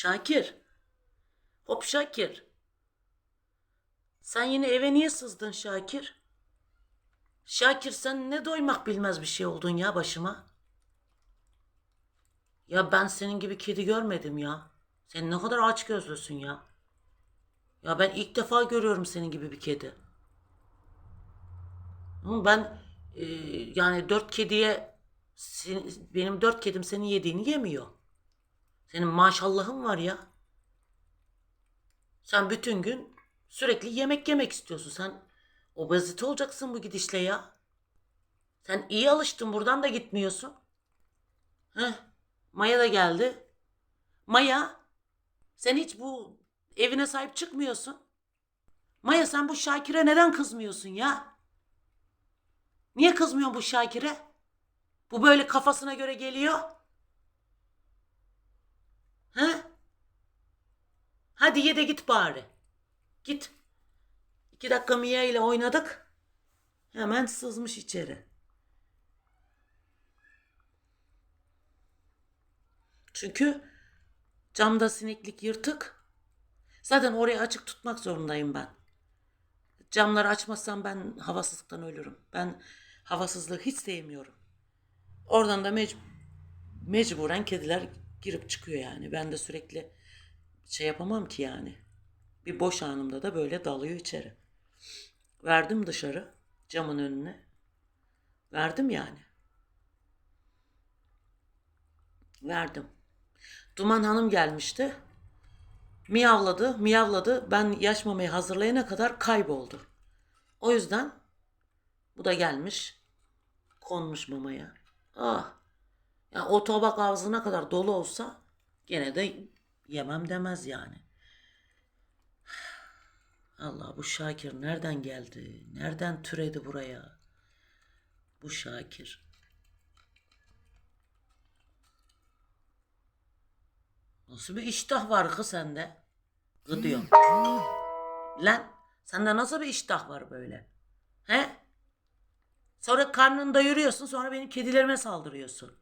Şakir. Hop Şakir. Sen yine eve niye sızdın Şakir? Şakir sen ne doymak bilmez bir şey oldun ya başıma. Ya ben senin gibi kedi görmedim ya. Sen ne kadar aç gözlüsün ya. Ya ben ilk defa görüyorum senin gibi bir kedi. Ben e, yani dört kediye benim dört kedim senin yediğini yemiyor. Senin maşallahın var ya. Sen bütün gün sürekli yemek yemek istiyorsun. Sen obezite olacaksın bu gidişle ya. Sen iyi alıştın buradan da gitmiyorsun. Heh, Maya da geldi. Maya, sen hiç bu evine sahip çıkmıyorsun. Maya sen bu Şakir'e neden kızmıyorsun ya? Niye kızmıyorsun bu Şakir'e? Bu böyle kafasına göre geliyor. He? Hadi ye de git bari. Git. İki dakika Mia ile oynadık. Hemen sızmış içeri. Çünkü camda sineklik yırtık. Zaten orayı açık tutmak zorundayım ben. Camları açmazsam ben havasızlıktan ölürüm. Ben havasızlığı hiç sevmiyorum. Oradan da mec- mecburen kediler girip çıkıyor yani. Ben de sürekli şey yapamam ki yani. Bir boş anımda da böyle dalıyor içeri. Verdim dışarı camın önüne. Verdim yani. Verdim. Duman Hanım gelmişti. Miyavladı, miyavladı. Ben yaş mamayı hazırlayana kadar kayboldu. O yüzden bu da gelmiş. Konmuş mamaya. Ah. Ya o tabak ağzına kadar dolu olsa gene de yemem demez yani. Allah bu Şakir nereden geldi? Nereden türedi buraya? Bu Şakir. Nasıl bir iştah var kız sende? Gı diyorum. Lan sende nasıl bir iştah var böyle? He? Sonra karnını doyuruyorsun sonra benim kedilerime saldırıyorsun.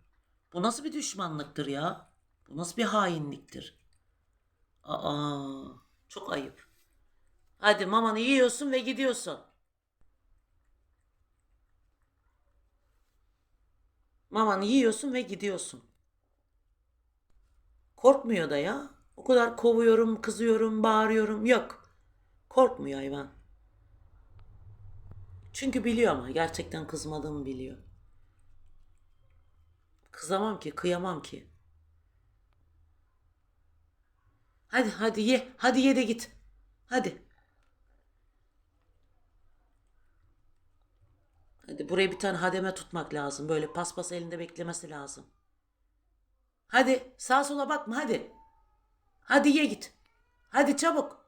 Bu nasıl bir düşmanlıktır ya? Bu nasıl bir hainliktir? Aa, çok ayıp. Hadi mamanı yiyorsun ve gidiyorsun. Mamanı yiyorsun ve gidiyorsun. Korkmuyor da ya. O kadar kovuyorum, kızıyorum, bağırıyorum. Yok. Korkmuyor hayvan. Çünkü biliyor ama gerçekten kızmadığımı biliyor. Kızamam ki, kıyamam ki. Hadi hadi ye. Hadi ye de git. Hadi. Hadi buraya bir tane hademe tutmak lazım. Böyle paspas elinde beklemesi lazım. Hadi sağa sola bakma hadi. Hadi ye git. Hadi çabuk.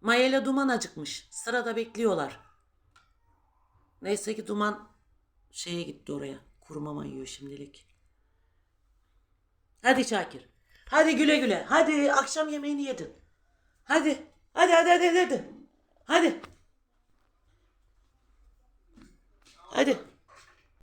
Maya ile Duman acıkmış. Sırada bekliyorlar. Neyse ki Duman şeye gitti oraya. Kuru mama yiyor şimdilik. Hadi Şakir. Hadi güle güle. Hadi akşam yemeğini yedin. Hadi. Hadi hadi hadi hadi. Hadi. Hadi.